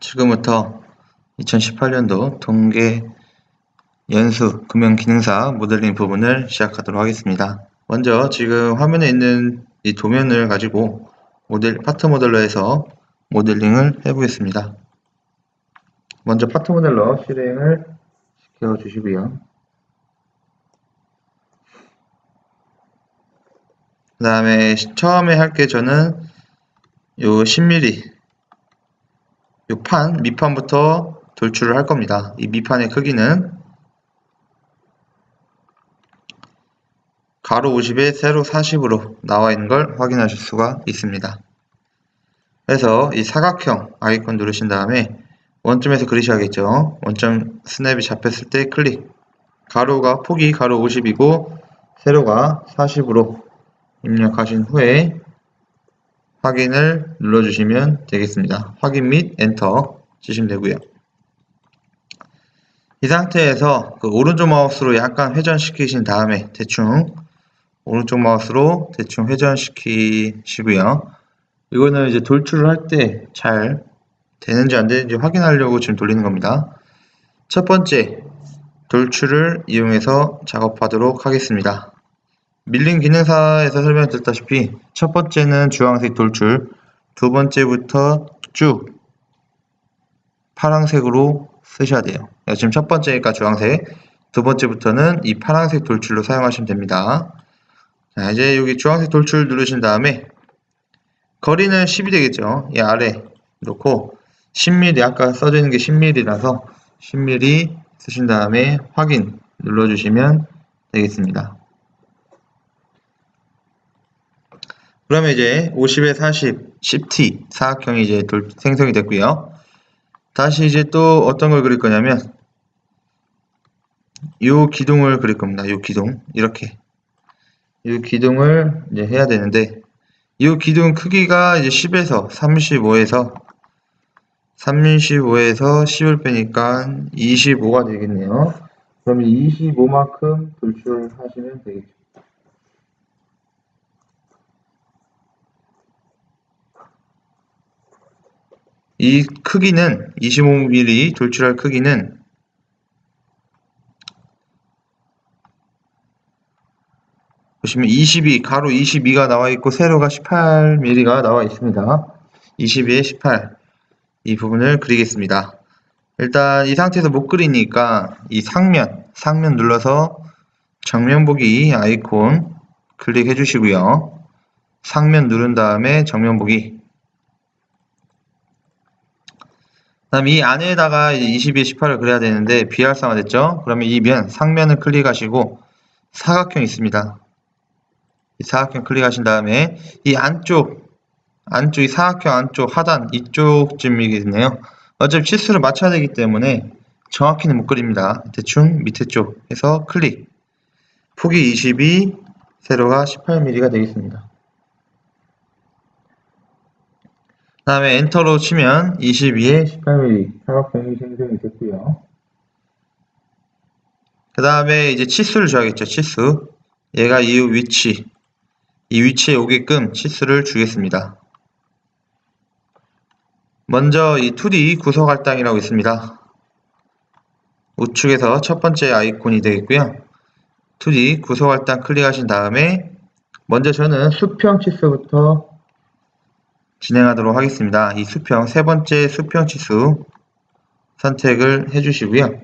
지금부터 2018년도 동계 연수 금융기능사 모델링 부분을 시작하도록 하겠습니다. 먼저 지금 화면에 있는 이 도면을 가지고 모델, 파트 모델러 에서 모델링을 해보겠습니다. 먼저 파트 모델러 실행을 시켜 주시고요. 그 다음에 처음에 할 게 저는 요 10mm 요 판, 밑판부터 돌출을 할 겁니다. 이 밑판의 크기는 가로 50에 세로 40으로 나와 있는 걸 확인하실 수가 있습니다. 그래서 이 사각형 아이콘 누르신 다음에 원점에서 그리셔야겠죠. 원점 스냅이 잡혔을 때 클릭. 가로가 폭이 가로 50이고 세로가 40으로 입력하신 후에 확인을 눌러주시면 되겠습니다. 확인 및 엔터 치시면 되고요. 이 상태에서 그 오른쪽 마우스로 약간 회전시키신 다음에 대충 오른쪽 마우스로 대충 회전시키시고요. 이거는 이제 돌출을 할 때 잘 되는지 안 되는지 확인하려고 지금 돌리는 겁니다. 첫 번째 돌출을 이용해서 작업하도록 하겠습니다. 밀린 기능사에서 설명드렸다시피 첫 번째는 주황색 돌출, 두 번째부터 쭉 파란색으로 쓰셔야 돼요. 지금 첫 번째가 주황색, 두 번째부터는 이 파란색 돌출로 사용하시면 됩니다. 자, 이제 여기 주황색 돌출 누르신 다음에 거리는 10이 되겠죠. 이 아래 놓고 10mm 아까 써져 있는 게 10mm라서 10mm 쓰신 다음에 확인 눌러주시면 되겠습니다. 그러면 이제 50에 40, 10t 사각형이 이제 돌, 생성이 됐고요. 다시 이제 또 어떤 걸 그릴 거냐면 이 기둥을 그릴 겁니다. 이 기둥 이렇게 이 기둥을 이제 해야 되는데 이 기둥 크기가 이제 10에서 35에서 35에서 10을 빼니까 25가 되겠네요. 그러면 25만큼 돌출하시면 되겠죠. 이 크기는 25mm 돌출할 크기는 보시면 22 가로 22가 나와 있고 세로가 18mm가 나와 있습니다. 22에 18 이 부분을 그리겠습니다. 일단 이 상태에서 못 그리니까 이 상면 상면 눌러서 정면 보기 아이콘 클릭해 주시고요. 상면 누른 다음에 정면 보기 다음 이 안에다가 22, 18을 그려야 되는데 비활성화 됐죠? 그러면 이 면, 상면을 클릭하시고 사각형 있습니다. 이 사각형 클릭하신 다음에 이 안쪽, 안쪽, 이 사각형 안쪽 하단 이쪽쯤이겠네요. 어차피 치수를 맞춰야 되기 때문에 정확히는 못 그립니다. 대충 밑에 쪽 해서 클릭. 폭이 22, 세로가 18mm가 되겠습니다. 다음에 엔터로 치면 22에 18mm 사각형이 생성이 됐고요. 그 다음에 이제 치수를 줘야겠죠. 치수. 얘가 이 위치. 이 위치에 오게끔 치수를 주겠습니다. 먼저 이 2D 구석 할당이라고 있습니다. 우측에서 첫 번째 아이콘이 되겠고요. 2D 구석 할당 클릭하신 다음에 먼저 저는 수평 치수부터 진행하도록 하겠습니다. 이 수평, 세 번째 수평 치수 선택을 해주시고요.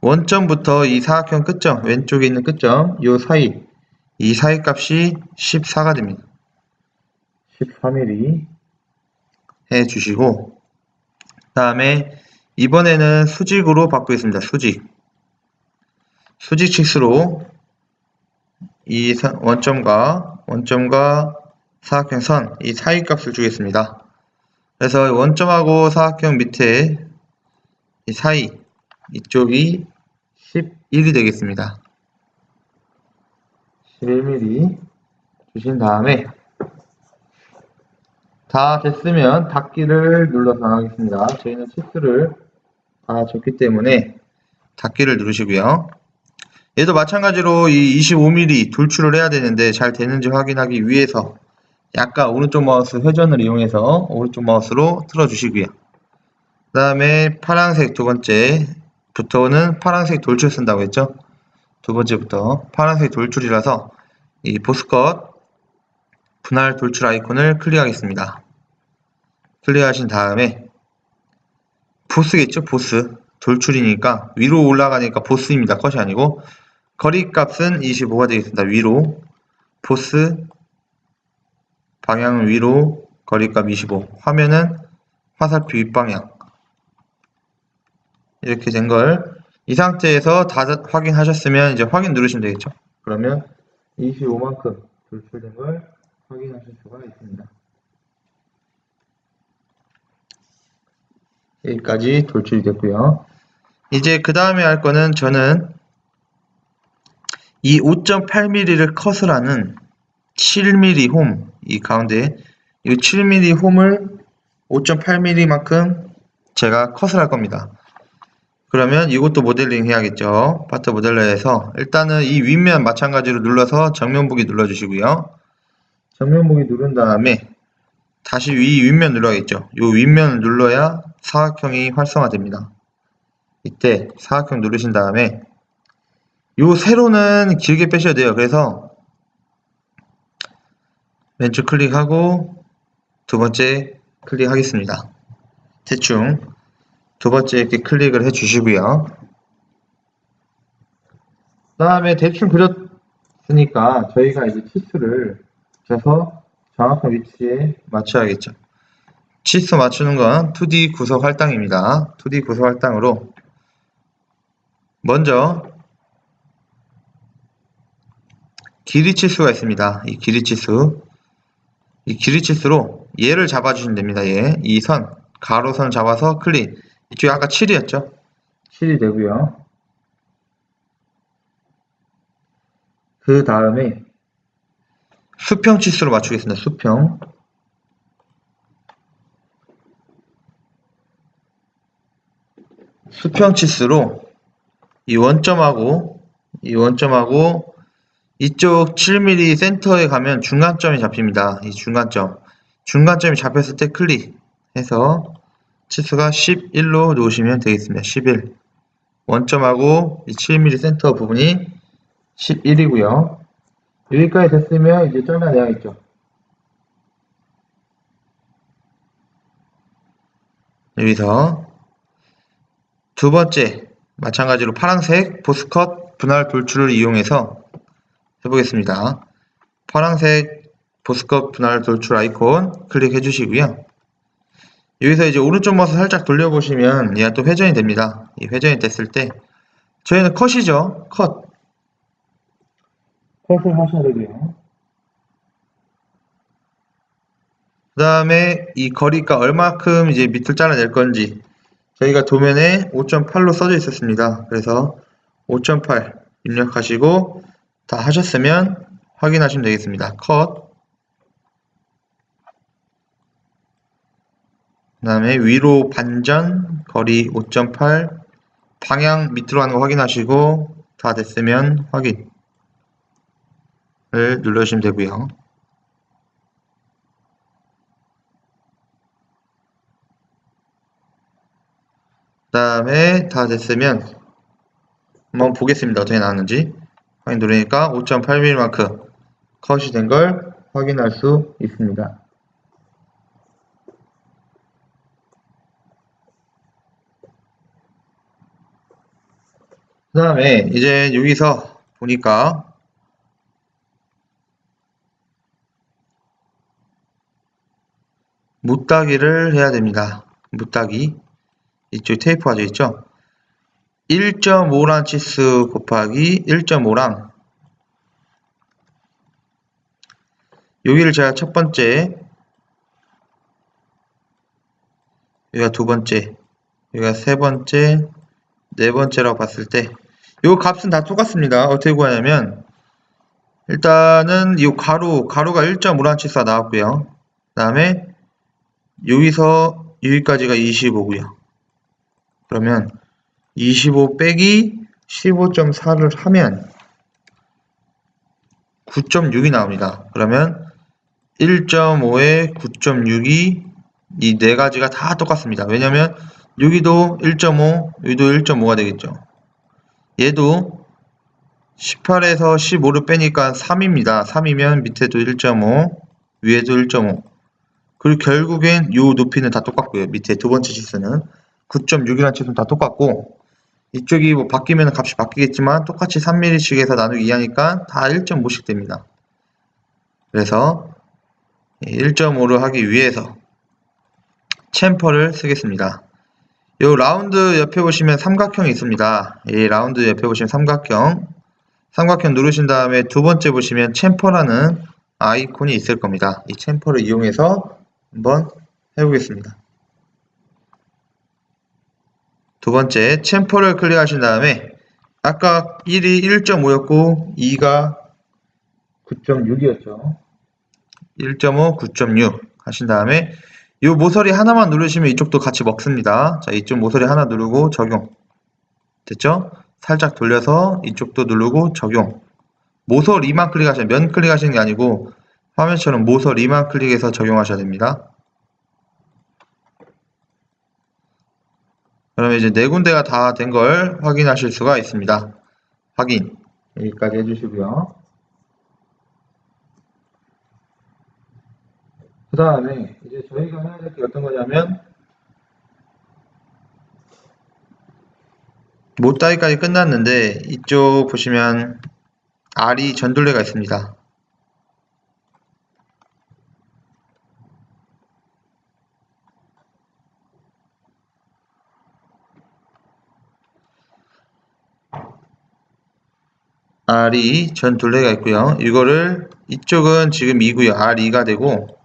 원점부터 이 사각형 끝점, 왼쪽에 있는 끝점, 이 사이, 이 사이 값이 14가 됩니다. 13mm 해주시고, 그 다음에 이번에는 수직으로 바꾸겠습니다. 수직. 수직 치수로 이 원점과 원점과 사각형 선, 이 사이 값을 주겠습니다. 그래서 원점하고 사각형 밑에 이 사이, 이쪽이 11이 되겠습니다. 11mm 주신 다음에 다 됐으면 닫기를 눌러서 나가겠습니다. 저희는 치수를 다 줬기 때문에 닫기를 누르시고요. 얘도 마찬가지로 이 25mm 돌출을 해야 되는데 잘 되는지 확인하기 위해서 약간 오른쪽 마우스 회전을 이용해서 오른쪽 마우스로 틀어주시고요. 그 다음에 파란색 두 번째부터는 파란색 돌출 쓴다고 했죠. 두 번째부터 파란색 돌출이라서 이 보스컷 분할 돌출 아이콘을 클릭하겠습니다. 클릭하신 다음에 보스겠죠, 보스. 돌출이니까 위로 올라가니까 보스입니다. 컷이 아니고 거리 값은 25가 되겠습니다. 위로 보스 방향은 위로 거리값 25 화면은 화살표 윗방향 이렇게 된 걸 이 상태에서 다 확인하셨으면 이제 확인 누르시면 되겠죠. 그러면 25만큼 돌출된 걸 확인하실 수가 있습니다. 여기까지 돌출이 됐고요. 이제 그 다음에 할 거는 저는 이 5.8mm를 컷을 하는 7mm 홈, 이 가운데 이 7mm 홈을 5.8mm만큼 제가 컷을 할 겁니다. 그러면 이것도 모델링 해야겠죠. 파트 모델러에서 일단은 이 윗면 마찬가지로 눌러서 정면 보기 눌러주시고요. 정면 보기 누른 다음에 다시 위 윗면 눌러야겠죠. 이 윗면을 눌러야 사각형이 활성화됩니다. 이때 사각형 누르신 다음에 요 세로는 길게 빼셔야 돼요. 그래서 왼쪽 클릭하고 두 번째 클릭하겠습니다. 대충 두 번째 이렇게 클릭을 해 주시고요. 그 다음에 대충 그렸으니까 저희가 이제 치수를 줘서 정확한 위치에 맞춰야겠죠. 치수 맞추는 건 2D 구석 할당입니다. 2D 구석 할당으로 먼저 길이 치수가 있습니다. 이 길이 치수 이 길이 치수로 얘를 잡아주시면 됩니다. 얘. 이 선, 가로선 잡아서 클릭 이쪽에 아까 7이었죠? 7이 되고요. 그 다음에 수평 치수로 맞추겠습니다. 수평 수평 치수로 이 원점하고 이 원점하고 이쪽 7mm 센터에 가면 중간점이 잡힙니다. 이 중간점. 중간점이 잡혔을 때 클릭해서 치수가 11로 놓으시면 되겠습니다. 11. 원점하고 이 7mm 센터 부분이 11이고요. 여기까지 됐으면 이제 잘라내야겠죠. 여기서 두 번째 마찬가지로 파란색 보스컷 분할 돌출을 이용해서 해보겠습니다. 파란색 보스컷 분할 돌출 아이콘 클릭해 주시고요. 여기서 이제 오른쪽 마우스 살짝 돌려보시면 얘가 또 회전이 됩니다. 이 회전이 됐을 때 저희는 컷이죠. 컷. 컷을 하셔야 되고요. 그 다음에 이 거리가 얼마큼 이제 밑을 잘라낼 건지 저희가 도면에 5.8로 써져 있었습니다. 그래서 5.8 입력하시고 다 하셨으면 확인하시면 되겠습니다. 컷. 그 다음에 위로 반전 거리 5.8 방향 밑으로 하는 거 확인하시고 다 됐으면 확인을 눌러주시면 되고요. 그 다음에 다 됐으면 한번 보겠습니다. 어떻게 나왔는지 확인 누르니까 5.8mm만큼 컷이 된 걸 확인할 수 있습니다. 그 다음에 이제 여기서 보니까 무따기를 해야 됩니다. 무따기 이쪽 테이프 가져 있죠? 1.5란 치수 곱하기 1.5랑 여기를 제가 첫 번째 여기가 두 번째 여기가 세 번째 네 번째라고 봤을 때 이 값은 다 똑같습니다. 어떻게 구하냐면 일단은 이 가로 가로가 1.5란 치수가 나왔고요. 그 다음에 여기서 여기까지가 25고요. 그러면 25 빼기 15.4를 하면 9.6이 나옵니다. 그러면 1.5에 9.6이 이 네 가지가 다 똑같습니다. 왜냐면 여기도 1.5, 여기도 1.5가 되겠죠. 얘도 18에서 15를 빼니까 3입니다. 3이면 밑에도 1.5, 위에도 1.5. 그리고 결국엔 요 높이는 다 똑같고요. 밑에 두 번째 치수는 9.6이라는 치수는 다 똑같고 이쪽이 뭐 바뀌면 값이 바뀌겠지만 똑같이 3mm씩 해서 나누기 2하니까 다 1.5씩 됩니다. 그래서 1.5를 하기 위해서 챔퍼를 쓰겠습니다. 요 라운드 옆에 보시면 삼각형이 있습니다. 이 라운드 옆에 보시면 삼각형 삼각형 누르신 다음에 두 번째 보시면 챔퍼라는 아이콘이 있을 겁니다. 이 챔퍼를 이용해서 한번 해보겠습니다. 두 번째 챔퍼를 클릭하신 다음에 아까 1이 1.5였고 2가 9.6이었죠. 1.5, 9.6 하신 다음에 이 모서리 하나만 누르시면 이쪽도 같이 먹습니다. 자, 이쪽 모서리 하나 누르고 적용. 됐죠? 살짝 돌려서 이쪽도 누르고 적용. 모서리만 클릭하시면 면 클릭하시는 게 아니고 화면처럼 모서리만 클릭해서 적용하셔야 됩니다. 그러면 이제 네 군데가 다 된 걸 확인하실 수가 있습니다. 확인. 여기까지 해주시고요. 그 다음에 이제 저희가 해야 될 게 어떤 거냐면 못다이까지 끝났는데 이쪽 보시면 R이 전둘레가 있습니다. R이 전 둘레가 있고요. 이거를 이쪽은 지금 2고요. R2가 되고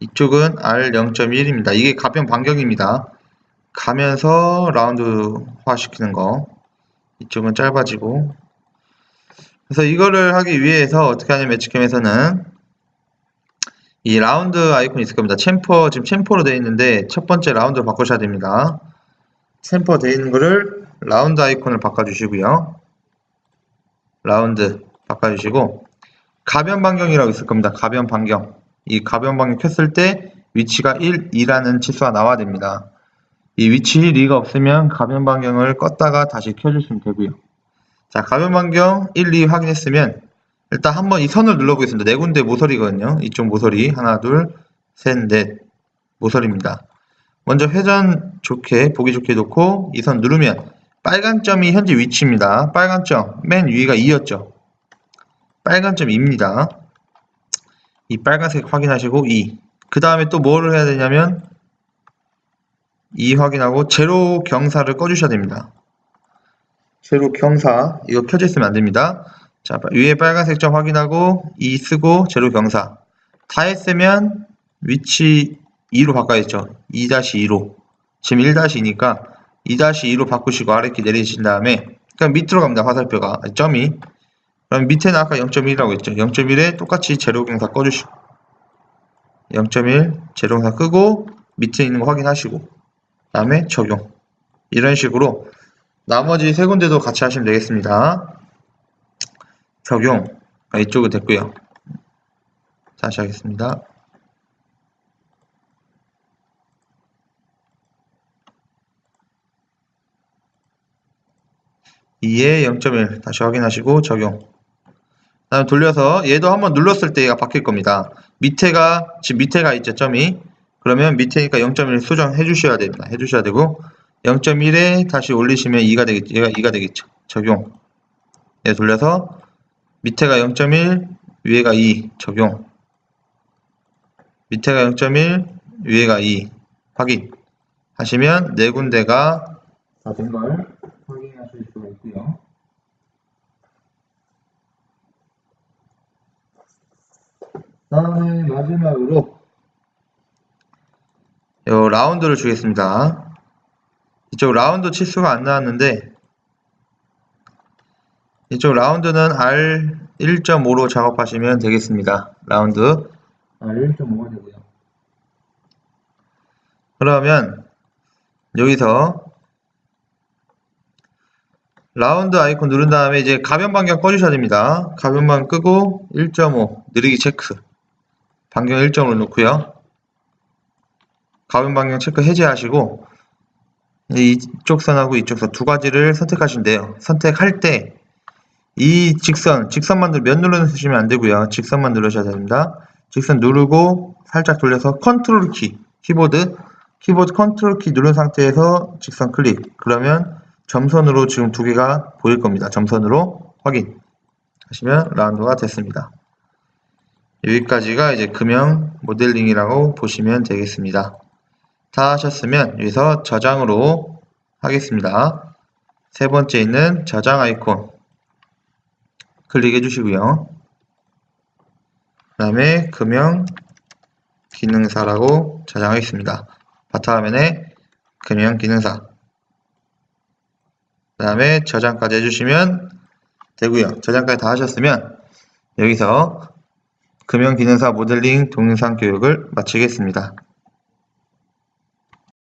이쪽은 R0.1입니다. 이게 가변 반경입니다. 가면서 라운드화 시키는 거. 이쪽은 짧아지고. 그래서 이거를 하기 위해서 어떻게 하냐면 매치캠에서는 이 라운드 아이콘이 있을 겁니다. 챔퍼, 지금 챔퍼로 되어 있는데 첫 번째 라운드로 바꾸셔야 됩니다. 챔퍼 되어 있는 거를 라운드 아이콘을 바꿔주시고요. 라운드 바꿔주시고 가변 반경이라고 있을 겁니다. 가변 반경. 이 가변 반경 켰을 때 위치가 1, 2라는 치수가 나와야 됩니다. 이 위치 1, 2가 없으면 가변 반경을 껐다가 다시 켜주시면 되고요. 자, 가변 반경 1, 2 확인했으면 일단 한번 이 선을 눌러보겠습니다. 네 군데 모서리거든요. 이쪽 모서리 하나, 둘, 셋, 넷 모서리입니다. 먼저 회전 좋게 보기 좋게 놓고 이 선 누르면 빨간 점이 현재 위치입니다. 빨간 점 맨 위가 2였죠. 빨간 점 2입니다. 이 빨간색 확인하시고 2. 그 다음에 또 뭐를 해야 되냐면 2 확인하고 제로 경사를 꺼주셔야 됩니다. 제로 경사 이거 켜져 있으면 안 됩니다. 자 위에 빨간색 점 확인하고 2 쓰고 제로 경사 다 했으면 위치 2로 바꿔야죠. 2-2로 지금 1-2니까 2-2로 바꾸시고 아래키 내리신 다음에 그냥 밑으로 갑니다. 화살표가 점이 그럼 밑에는 아까 0.1이라고 했죠. 0.1에 똑같이 경사 꺼주시고 0.1 제로 경사 끄고 밑에 있는 거 확인하시고 그 다음에 적용 이런 식으로 나머지 세 군데도 같이 하시면 되겠습니다. 적용 아, 이쪽은 됐고요. 다시 하겠습니다. 2에 0.1 다시 확인하시고 적용. 다음 돌려서 얘도 한번 눌렀을 때 얘가 바뀔 겁니다. 밑에가 지금 밑에가 있죠 점이. 그러면 밑에니까 0.1 수정해 주셔야 됩니다. 해 주셔야 되고 0.1에 다시 올리시면 2가 되겠죠 얘가 2가 되겠죠. 적용. 얘 돌려서 밑에가 0.1 위에가 2 적용. 밑에가 0.1 위에가 2 확인. 하시면 네 군데가 다 된걸 확인하실 수가 있고요. 다음에 마지막으로 요 라운드를 주겠습니다. 이쪽 라운드 치수가 안 나왔는데 이쪽 라운드는 R 1.5로 작업하시면 되겠습니다. 라운드 R 1.5가 되고요. 그러면 여기서 라운드 아이콘 누른 다음에 이제 가변 반경 꺼주셔야 됩니다. 가변만 끄고 1.5 느리기 체크 반경 1.5로 놓고요. 가변 반경 체크 해제하시고 이쪽 선하고 이쪽 선 두 가지를 선택하시면 돼요. 선택할 때 이 직선, 직선만 누르, 면 누르시면 안 되고요. 직선만 누르셔야 됩니다. 직선 누르고 살짝 돌려서 컨트롤 키, 키보드, 키보드 컨트롤 키 누른 상태에서 직선 클릭. 그러면 점선으로 지금 두 개가 보일 겁니다. 점선으로 확인. 하시면 라운드가 됐습니다. 여기까지가 이제 금형 모델링이라고 보시면 되겠습니다. 다 하셨으면 여기서 저장으로 하겠습니다. 세 번째 있는 저장 아이콘 클릭해 주시고요. 그 다음에 금형 기능사라고 저장하겠습니다. 바탕화면에 금형 기능사 그 다음에 저장까지 해주시면 되고요. 저장까지 다 하셨으면 여기서 금형 기능사 모델링 동영상 교육을 마치겠습니다.